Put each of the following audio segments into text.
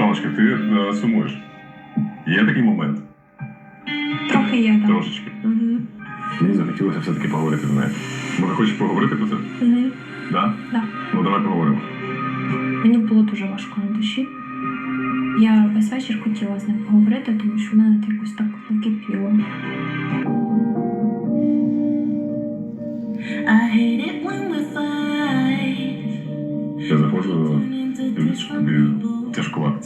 Наталочка, ти е, сумуєш. Є такий момент? Трохи є, так. Трошечки. Угу. Мені захотілося все-таки поговорити з нею. Може, хочеш поговорити про це? Угу. Да? Да. Ну давай поговоримо. Мені було дуже важко на душі. Я весь вечір хотіла з ним поговорити, тому що в мене це якось так накипіло. I hate it when we fight. Я заходжу, дивлюсь, що тобі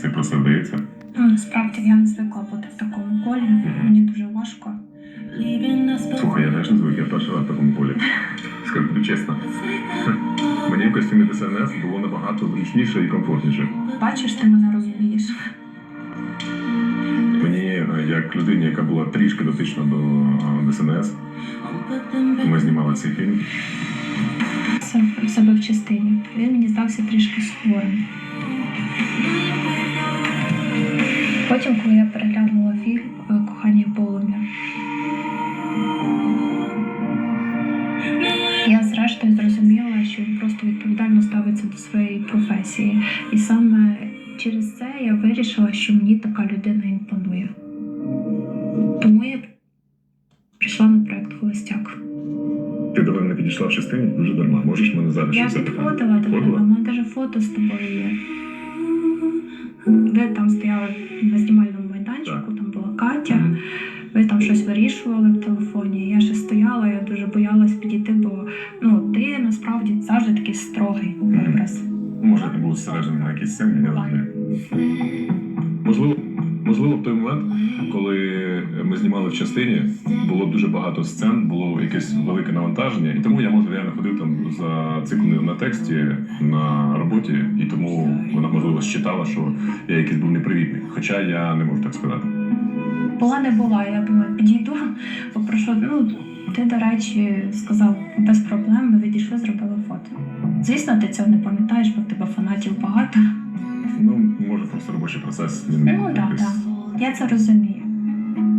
це просто вдається. Ну, Насправді я не звикла бути в такому колі. Мені дуже важко. Слухай, я теж не звик, я перший раз в такому полі. Скажу чесно. Мені в костюмі ДСНС було набагато зручніше і комфортніше. Бачиш, ти мене розумієш. Мені, як людині, яка була трішки дотична до ДСНС, ми знімали цей фільм. В себе в частині. Він мені здався трішки хворим. Потім, коли я переглянула фільм е, Кохання полум'я, я зрештою зрозуміла, що він просто відповідально ставиться до своєї професії. І саме через це я вирішила, що мені така людина імпонує. Тому я прийшла на проект Холостяк. Ти до мене підійшла в частині дуже дарма. Можеш мене зараз Я щось запитати? підходила до тебе, у мене навіть фото з тобою є. Ви там стояли там вирішували в телефоні. Я ще стояла, я дуже боялась підійти, бо ну, ти насправді завжди такий строгий образ. Може, ти був зсереджений на якійсь сцені, я розумію. Можливо, можливо, в той момент, коли ми знімали в частині, було дуже багато сцен, було якесь велике навантаження, і тому я може реально ходив там зациклений на тексті на роботі, і тому вона можливо считала, що я якийсь був непривітний. Хоча я не можу так сказати. Була не була, я думаю, підійду, попрошу. Ну, ти, до речі, сказав без проблем, ми відійшли, зробили фото. Звісно, ти цього не пам'ятаєш, бо в тебе фанатів багато. Ну, може, просто робочий процес він Ну, так, якось. так. Я це розумію.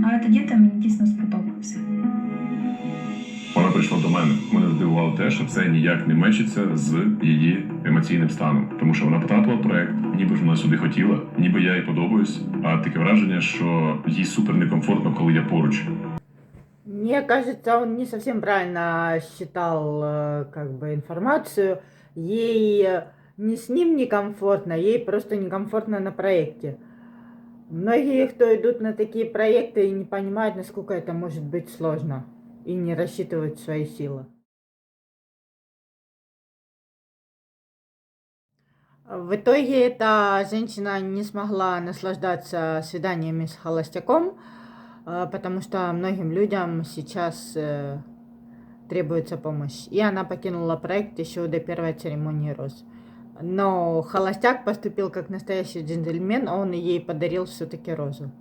Але тоді ти мені дійсно сподобався. Вона прийшла до мене. Мене здивувало те, що це ніяк не мечиться з її емоційним станом, тому що вона потрапила в проект, ніби ж вона сюди хотіла, ніби я їй подобаюсь. А таке враження, що їй супер некомфортно, коли я поруч. Мне кажется, он не совсем правильно считал э, как бы информацию. Ей э, не с ним некомфортно, ей просто некомфортно на проекте. Многие, кто идут на такие проекты, не понимают, насколько это может быть сложно и не рассчитывают свои силы. В итоге эта женщина не смогла наслаждаться свиданиями с холостяком, э, потому что многим людям сейчас э, требуется помощь. И она покинула проект еще до первой церемонии роз. Но холостяк поступил как настоящий джентльмен, он ей подарил все-таки розу.